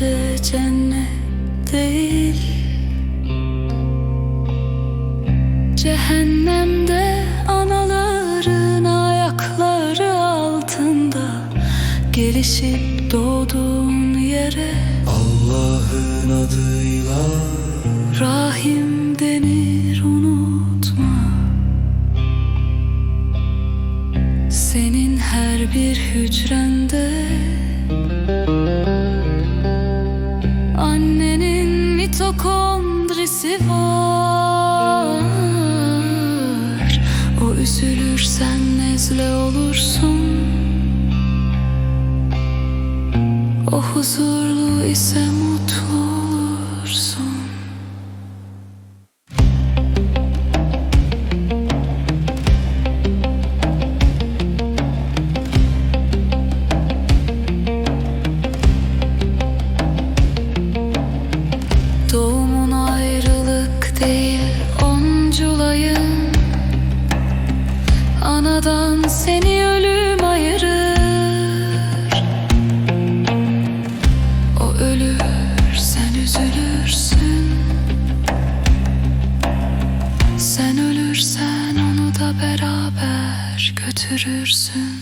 Burası cennet değil Cehennemde anaların ayakları altında Gelişip doğduğun yere Allah'ın adıyla Rahim denir unutma. Senin her bir hücrende mitokondrisi var. O üzülürsen nezle olursun. O huzurlu ise mutlu onculayın Anadan seni ölüm ayırır. O ölür sen üzülürsün. Sen ölürsen onu da beraber götürürsün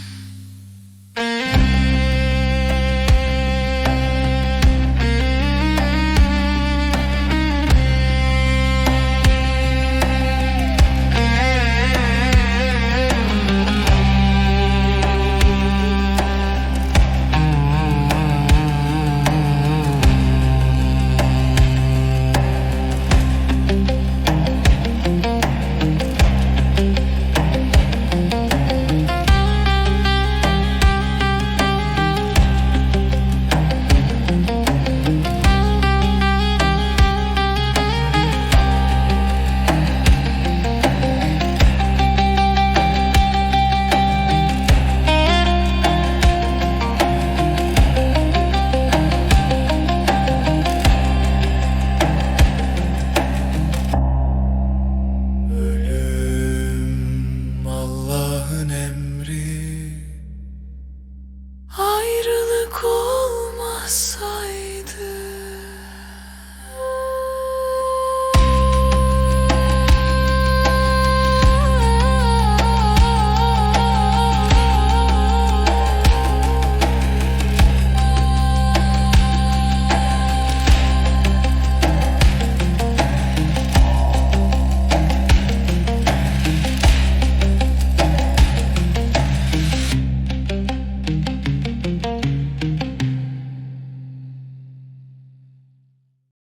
苦